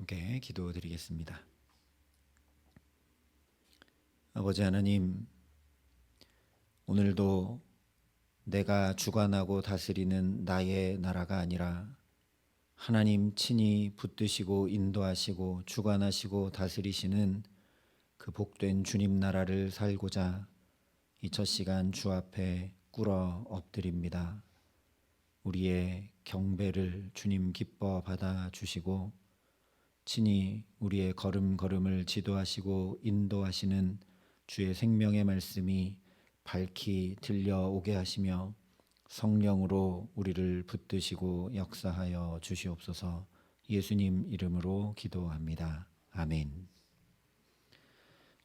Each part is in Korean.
함께 기도드리겠습니다. 아버지 하나님, 오늘도 내가 주관하고 다스리는 나의 나라가 아니라 하나님 친히 붙드시고 인도하시고 주관하시고 다스리시는 그 복된 주님 나라를 살고자 이 첫 시간 주 앞에 꿇어 엎드립니다. 우리의 경배를 주님 기뻐 받아 주시고 친히 우리의 걸음걸음을 지도하시고 인도하시는 주의 생명의 말씀이 밝히 들려오게 하시며 성령으로 우리를 붙드시고 역사하여 주시옵소서 예수님 이름으로 기도합니다. 아멘.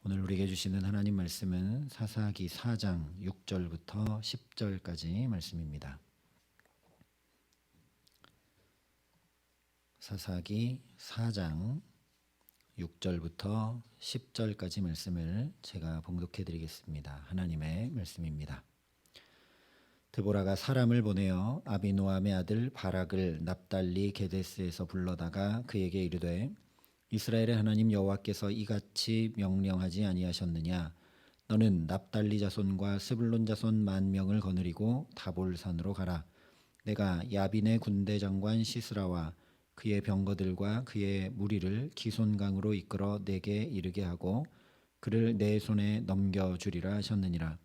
오늘 우리에게 주시는 하나님 말씀은 사사기 4장 6절부터 10절까지 말씀입니다. 사사기 4장 6절부터 10절까지 말씀을 제가 봉독해 드리겠습니다. 하나님의 말씀입니다. 드보라가 사람을 보내어 아비노함의 아들 바락을 납달리 게데스에서 불러다가 그에게 이르되 이스라엘의 하나님 여호와께서 이같이 명령하지 아니하셨느냐 너는 납달리 자손과 스불론 자손 만 명을 거느리고 다볼산으로 가라 내가 야빈의 군대 장관 시스라와 그의 병거들과 그의 무리를 기손강으로 이끌어 내게 이르게 하고 그를 내 손에 넘겨 주리라 하셨느니라.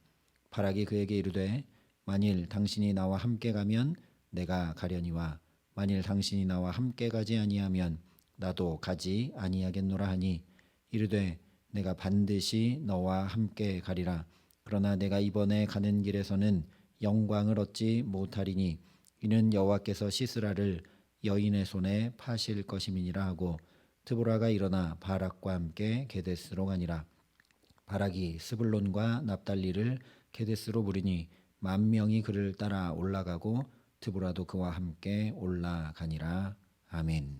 바락이 그에게 이르되 만일 당신이 나와 함께 가면 내가 가려니와 만일 당신이 나와 함께 가지 아니하면 나도 가지 아니하겠노라 하니 이르되 내가 반드시 너와 함께 가리라. 그러나 내가 이번에 가는 길에서는 영광을 얻지 못하리니 이는 여호와께서 시스라를 여인의 손에 파실 것임이니라 하고 드보라가 일어나 바락과 함께 게데스로 가니라 바락이 스불론과 납달리를 게데스로 부리니 만 명이 그를 따라 올라가고 드보라도 그와 함께 올라가니라 아멘.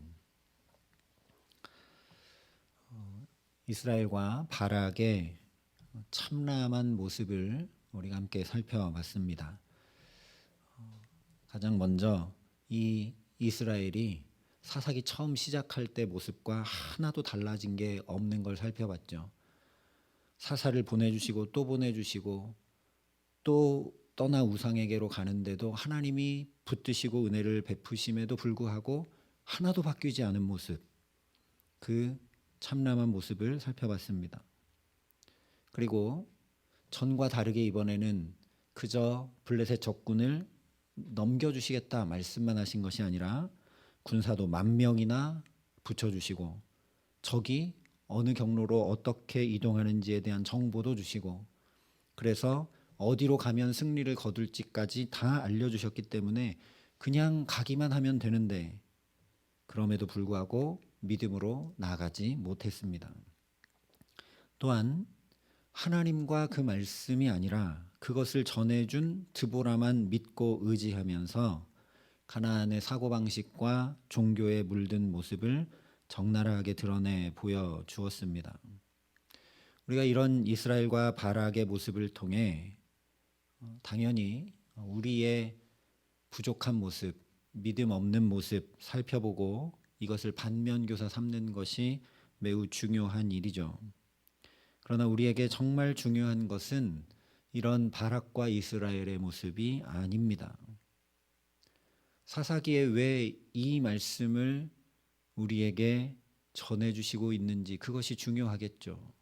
어, 이스라엘과 바락의 참남한 모습을 우리가 함께 살펴봤습니다. 어, 가장 먼저 이 이스라엘이 사사기 처음 시작할 때 모습과 하나도 달라진 게 없는 걸 살펴봤죠. 사사를 보내주시고 또 보내주시고 또 떠나 우상에게로 가는데도 하나님이 붙드시고 은혜를 베푸심에도 불구하고 하나도 바뀌지 않은 모습, 그 참남한 모습을 살펴봤습니다. 그리고 전과 다르게 이번에는 그저 블레셋 적군을 넘겨주시겠다 말씀만 하신 것이 아니라 군사도 만 명이나 붙여주시고 적이 어느 경로로 어떻게 이동하는지에 대한 정보도 주시고 그래서 어디로 가면 승리를 거둘지까지 다 알려주셨기 때문에 그냥 가기만 하면 되는데 그럼에도 불구하고 믿음으로 나아가지 못했습니다. 또한 하나님과 그 말씀이 아니라 그것을 전해준 드보라만 믿고 의지하면서 가나안의 사고방식과 종교에 물든 모습을 적나라하게 드러내 보여 주었습니다. 우리가 이런 이스라엘과 바락의 모습을 통해 어, 당연히 우리의 부족한 모습, 믿음 없는 모습 살펴보고 이것을 반면교사 삼는 것이 매우 중요한 일이죠. 그러나 우리에게 정말 중요한 것은 이런 바락과 이스라엘의 모습이 아닙니다. 사사기에 왜 이 말씀을 우리에게 전해주시고 있는지 그것이 중요하겠죠.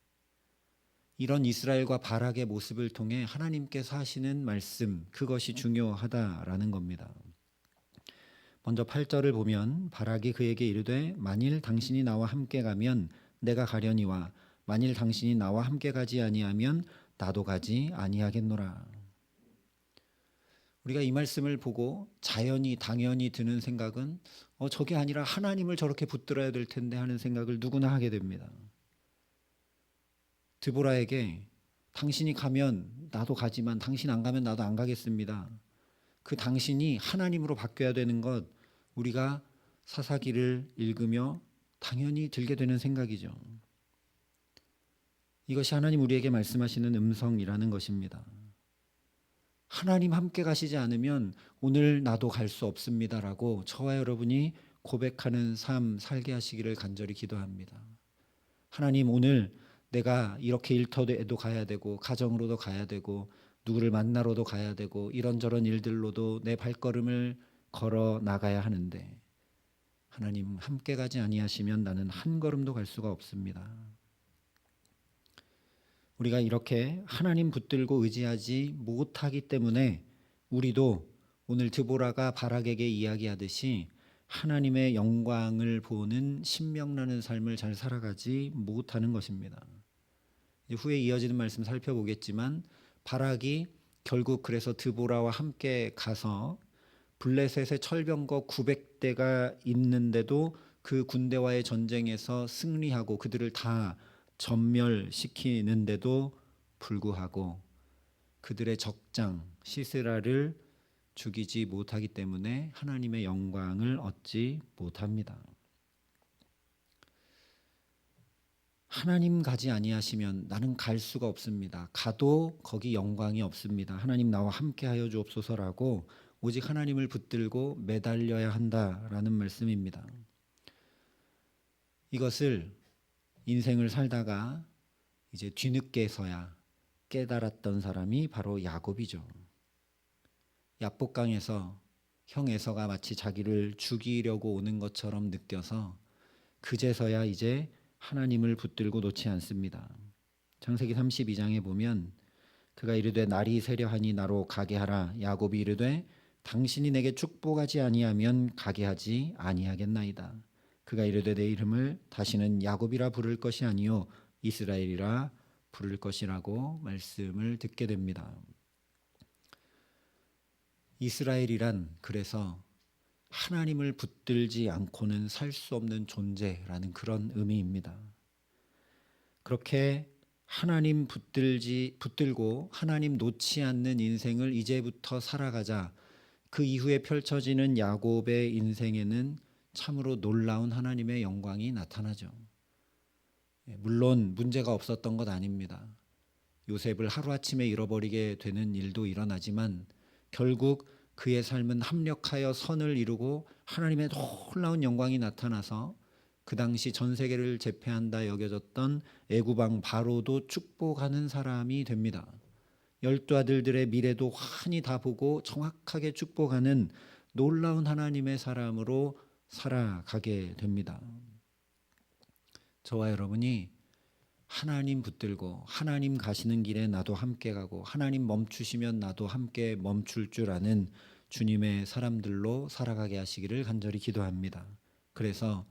이런 이스라엘과 바락의 모습을 통해 하나님께서 하시는 말씀, 그것이 중요하다라는 겁니다. 먼저 8절을 보면 바락이 그에게 이르되 만일 당신이 나와 함께 가면 내가 가려니와 만일 당신이 나와 함께 가지 아니하면 나도 가지 아니하겠노라. 우리가 이 말씀을 보고 자연히 당연히 드는 생각은 어 저게 아니라 하나님을 저렇게 붙들어야 될 텐데 하는 생각을 누구나 하게 됩니다. 드보라에게 당신이 가면 나도 가지만 당신 안 가면 나도 안 가겠습니다. 그 당신이 하나님으로 바뀌어야 되는 것 우리가 사사기를 읽으며 당연히 들게 되는 생각이죠. 이것이 하나님 우리에게 말씀하시는 음성이라는 것입니다. 하나님 함께 가시지 않으면 오늘 나도 갈 수 없습니다라고 저와 여러분이 고백하는 삶 살게 하시기를 간절히 기도합니다. 하나님 오늘 내가 이렇게 일터에도 가야 되고 가정으로도 가야 되고 누구를 만나러도 가야 되고 이런저런 일들로도 내 발걸음을 걸어 나가야 하는데 하나님 함께 가지 아니하시면 나는 한 걸음도 갈 수가 없습니다. 우리가 이렇게 하나님 붙들고 의지하지 못하기 때문에 우리도 오늘 드보라가 바락에게 이야기하듯이 하나님의 영광을 보는 신명나는 삶을 잘 살아가지 못하는 것입니다. 후에 이어지는 말씀 살펴보겠지만 바락이 결국 그래서 드보라와 함께 가서 블레셋의 철병거 900대가 있는데도 그 군대와의 전쟁에서 승리하고 그들을 다 전멸시키는데도 불구하고 그들의 적장 시스라를 죽이지 못하기 때문에 하나님의 영광을 얻지 못합니다. 하나님 가지 아니하시면 나는 갈 수가 없습니다. 가도 거기 영광이 없습니다. 하나님 나와 함께 하여 주옵소서라고 오직 하나님을 붙들고 매달려야 한다라는 말씀입니다. 이것을 인생을 살다가 이제 뒤늦게서야 깨달았던 사람이 바로 야곱이죠. 야복강에서 형 에서가 마치 자기를 죽이려고 오는 것처럼 느껴서 그제서야 이제 하나님을 붙들고 놓지 않습니다. 창세기 32장에 보면 그가 이르되 날이 세려하니 나로 가게 하라 야곱이 이르되 당신이 내게 축복하지 아니하면 가게 하지 아니하겠나이다. 그가 이르되 내 이름을 다시는 야곱이라 부를 것이 아니요 이스라엘이라 부를 것이라고 말씀을 듣게 됩니다. 이스라엘이란 그래서 하나님을 붙들지 않고는 살 수 없는 존재라는 그런 의미입니다. 그렇게 하나님 붙들지 붙들고 하나님 놓지 않는 인생을 이제부터 살아가자. 그 이후에 펼쳐지는 야곱의 인생에는 참으로 놀라운 하나님의 영광이 나타나죠. 예, 물론 문제가 없었던 것 아닙니다. 요셉을 하루아침에 잃어버리게 되는 일도 일어나지만 결국 그의 삶은 합력하여 선을 이루고 하나님의 놀라운 영광이 나타나서 그 당시 전 세계를 제패한다 여겨졌던 애구방 바로도 축복하는 사람이 됩니다. 열두 아들들의 미래도 환히 다 보고 정확하게 축복하는 놀라운 하나님의 사람으로 살아가게 됩니다. 저와 여러분이 하나님 붙들고 하나님 가시는 길에 나도 함께 가고 하나님 멈추시면 나도 함께 멈출 줄 아는 주님의 사람들로 살아가게 하시기를 간절히 기도합니다. 그래서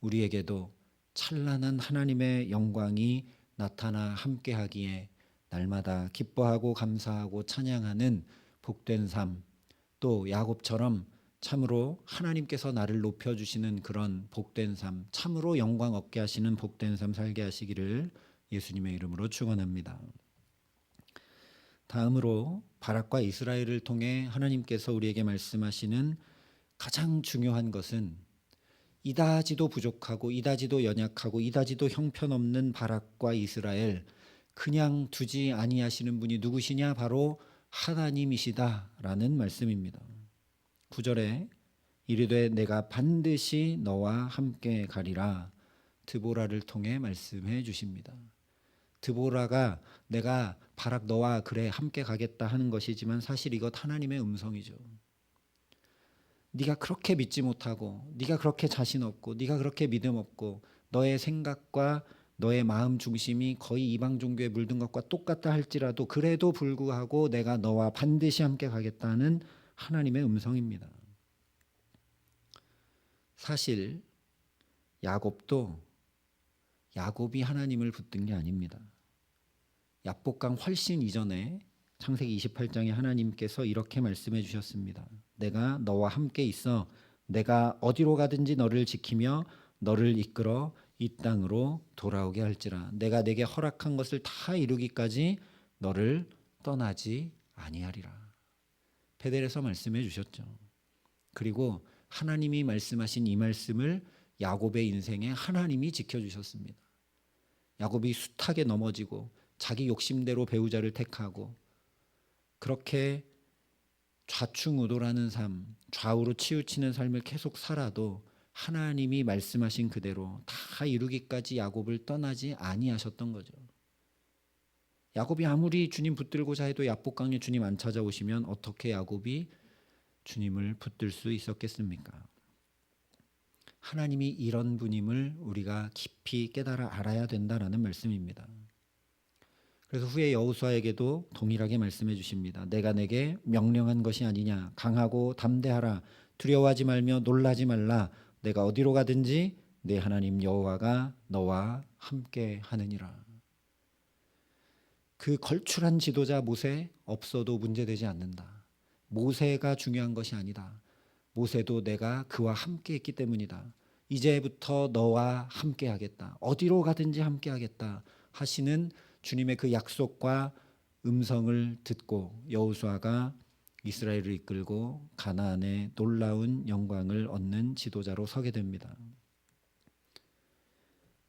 우리에게도 찬란한 하나님의 영광이 나타나 함께 하기에 날마다 기뻐하고 감사하고 찬양하는 복된 삶, 또 야곱처럼 참으로 하나님께서 나를 높여 주시는 그런 복된 삶, 참으로 영광 얻게 하시는 복된 삶 살게 하시기를 예수님의 이름으로 축원합니다. 다음으로 바락과 이스라엘을 통해 하나님께서 우리에게 말씀하시는 가장 중요한 것은 이다지도 부족하고 이다지도 연약하고 이다지도 형편없는 바락과 이스라엘 그냥 두지 아니하시는 분이 누구시냐 바로 하나님이시다라는 말씀입니다. 9절에 이르되 내가 반드시 너와 함께 가리라 드보라를 통해 말씀해 주십니다. 드보라가 내가 바락 너와 그래 함께 가겠다 하는 것이지만 사실 이것 하나님의 음성이죠. 네가 그렇게 믿지 못하고 네가 그렇게 자신 없고 네가 그렇게 믿음 없고 너의 생각과 너의 마음 중심이 거의 이방 종교에 물든 것과 똑같다 할지라도 그래도 불구하고 내가 너와 반드시 함께 가겠다는 하나님의 음성입니다. 사실 야곱도 야곱이 하나님을 붙든 게 아닙니다. 야복강 훨씬 이전에 창세기 28장에 하나님께서 이렇게 말씀해 주셨습니다. 내가 너와 함께 있어 내가 어디로 가든지 너를 지키며 너를 이끌어 이 땅으로 돌아오게 할지라 내가 내게 허락한 것을 다 이루기까지 너를 떠나지 아니하리라. 페델에서 말씀해 주셨죠. 그리고 하나님이 말씀하신 이 말씀을 야곱의 인생에 하나님이 지켜 주셨습니다. 야곱이 숱하게 넘어지고 자기 욕심대로 배우자를 택하고 그렇게 좌충우돌하는 삶, 좌우로 치우치는 삶을 계속 살아도 하나님이 말씀하신 그대로 다 이루기까지 야곱을 떠나지 아니하셨던 거죠. 야곱이 아무리 주님 붙들고자 해도 야복강에 주님 안 찾아오시면 어떻게 야곱이 주님을 붙들 수 있었겠습니까? 하나님이 이런 분임을 우리가 깊이 깨달아 알아야 된다라는 말씀입니다. 그래서 후에 여호수아에게도 동일하게 말씀해 주십니다. 내가 내게 명령한 것이 아니냐 강하고 담대하라 두려워하지 말며 놀라지 말라 내가 어디로 가든지 내 하나님 여호와가 너와 함께 하느니라. 그 걸출한 지도자 모세 없어도 문제되지 않는다. 모세가 중요한 것이 아니다. 모세도 내가 그와 함께 했기 때문이다. 이제부터 너와 함께 하겠다. 어디로 가든지 함께 하겠다. 하시는 주님의 그 약속과 음성을 듣고 여호수아가 이스라엘을 이끌고 가나안의 놀라운 영광을 얻는 지도자로 서게 됩니다.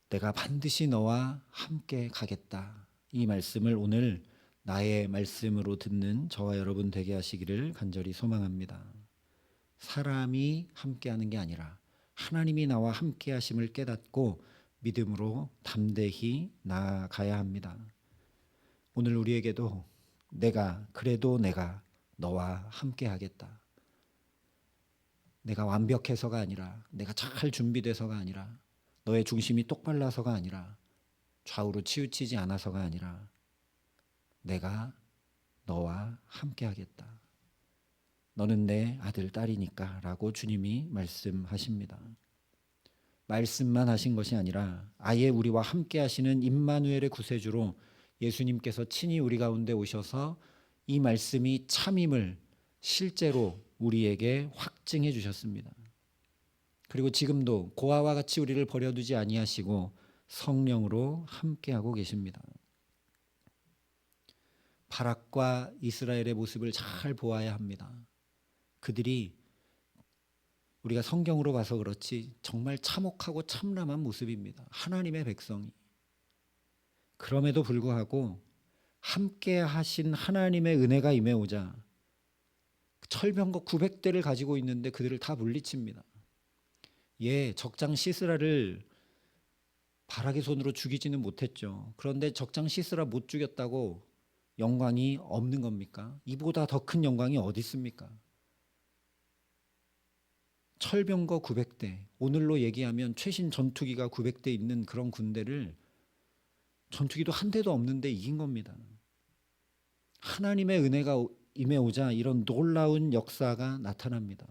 내가 반드시 너와 함께 가겠다. 이 말씀을 오늘 나의 말씀으로 듣는 저와 여러분 되게 하시기를 간절히 소망합니다. 사람이 함께하는 게 아니라 하나님이 나와 함께 하심을 깨닫고 믿음으로 담대히 나아가야 합니다. 오늘 우리에게도 내가 그래도 내가 너와 함께 하겠다. 내가 완벽해서가 아니라 내가 잘 준비돼서가 아니라 너의 중심이 똑발라서가 아니라 좌우로 치우치지 않아서가 아니라 내가 너와 함께 하겠다. 너는 내 아들 딸이니까 라고 주님이 말씀하십니다. 말씀만 하신 것이 아니라 아예 우리와 함께 하시는 임마누엘의 구세주로 예수님께서 친히 우리 가운데 오셔서 이 말씀이 참임을 실제로 우리에게 확증해 주셨습니다. 그리고 지금도 고아와 같이 우리를 버려두지 아니하시고 성령으로 함께하고 계십니다. 바락과 이스라엘의 모습을 잘 보아야 합니다. 그들이 우리가 성경으로 봐서 그렇지 정말 참혹하고 참람한 모습입니다. 하나님의 백성이. 그럼에도 불구하고 함께 하신 하나님의 은혜가 임해오자 철병거 900대를 가지고 있는데 그들을 다 물리칩니다. 예, 적장 시스라를 바락의 손으로 죽이지는 못했죠. 그런데 적장 시스라 못 죽였다고 영광이 없는 겁니까? 이보다 더 큰 영광이 어디 있습니까? 철병거 900대, 오늘로 얘기하면 최신 전투기가 900대 있는 그런 군대를 전투기도 한 대도 없는데 이긴 겁니다. 하나님의 은혜가 임해오자 이런 놀라운 역사가 나타납니다.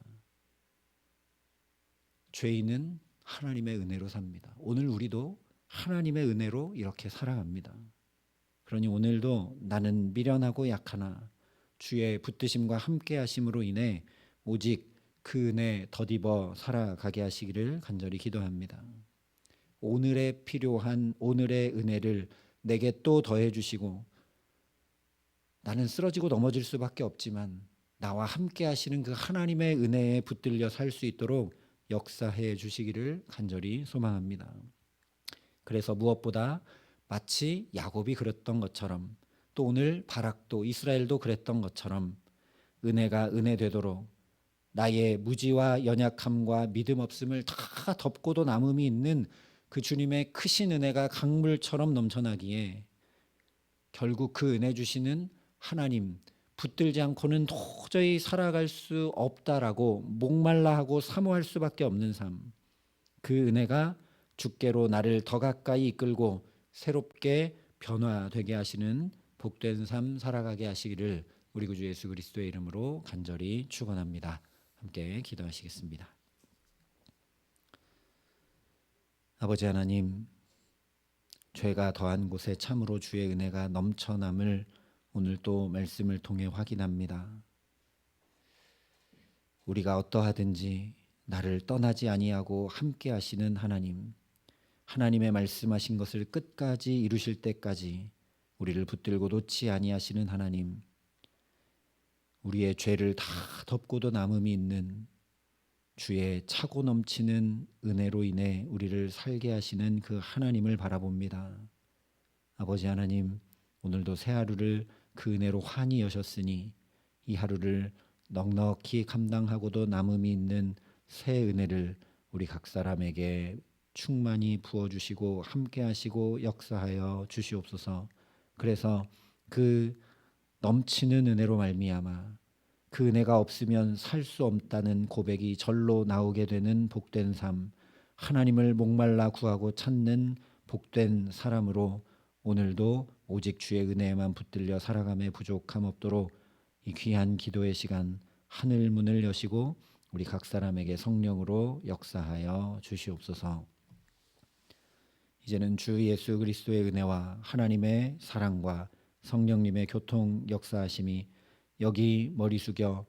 죄인은 하나님의 은혜로 삽니다. 오늘 우리도 하나님의 은혜로 이렇게 살아갑니다. 그러니 오늘도 나는 미련하고 약하나 주의 붙드심과 함께 하심으로 인해 오직 그 은혜 덧입어 살아가게 하시기를 간절히 기도합니다. 오늘에 필요한 오늘의 은혜를 내게 또 더해 주시고 나는 쓰러지고 넘어질 수밖에 없지만 나와 함께 하시는 그 하나님의 은혜에 붙들려 살 수 있도록 역사해 주시기를 간절히 소망합니다. 그래서 무엇보다 마치 야곱이 그랬던 것처럼 또 오늘 바락도 이스라엘도 그랬던 것처럼 은혜가 은혜 되도록 나의 무지와 연약함과 믿음 없음을 다 덮고도 남음이 있는 그 주님의 크신 은혜가 강물처럼 넘쳐나기에 결국 그 은혜 주시는 하나님 붙들지 않고는 도저히 살아갈 수 없다라고 목말라 하고 사모할 수밖에 없는 삶. 그 은혜가 주께로 나를 더 가까이 이끌고 새롭게 변화되게 하시는 복된 삶 살아가게 하시기를 우리 구주 예수 그리스도의 이름으로 간절히 축원합니다. 함께 기도하시겠습니다. 아버지 하나님, 죄가 더한 곳에 참으로 주의 은혜가 넘쳐남을 오늘 또 말씀을 통해 확인합니다. 우리가 어떠하든지 나를 떠나지 아니하고 함께 하시는 하나님, 하나님의 말씀하신 것을 끝까지 이루실 때까지 우리를 붙들고 놓지 아니하시는 하나님, 우리의 죄를 다 덮고도 남음이 있는 주의 차고 넘치는 은혜로 인해 우리를 살게 하시는 그 하나님을 바라봅니다. 아버지 하나님, 오늘도 새 하루를 그 은혜로 환히 여셨으니 이 하루를 넉넉히 감당하고도 남음이 있는 새 은혜를 우리 각 사람에게 충만히 부어 주시고 함께 하시고 역사하여 주시옵소서. 그래서 그 넘치는 은혜로 말미암아 그 은혜가 없으면 살 수 없다는 고백이 절로 나오게 되는 복된 삶, 하나님을 목말라 구하고 찾는 복된 사람으로 오늘도 오직 주의 은혜에만 붙들려 살아감에 부족함 없도록 이 귀한 기도의 시간 하늘 문을 여시고 우리 각 사람에게 성령으로 역사하여 주시옵소서. 이제는 주 예수 그리스도의 은혜와 하나님의 사랑과 성령님의 교통 역사하심이 여기 머리 숙여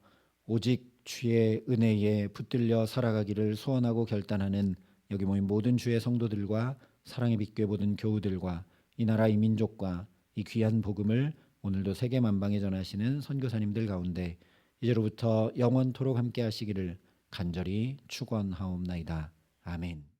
오직 주의 은혜에 붙들려 살아가기를 소원하고 결단하는 여기 모인 모든 주의 성도들과 사랑의 빛궤 모든 교우들과 이 나라 이 민족과 이 귀한 복음을 오늘도 세계 만방에 전하시는 선교사님들 가운데 이제로부터 영원토록 함께 하시기를 간절히 축원하옵나이다. 아멘.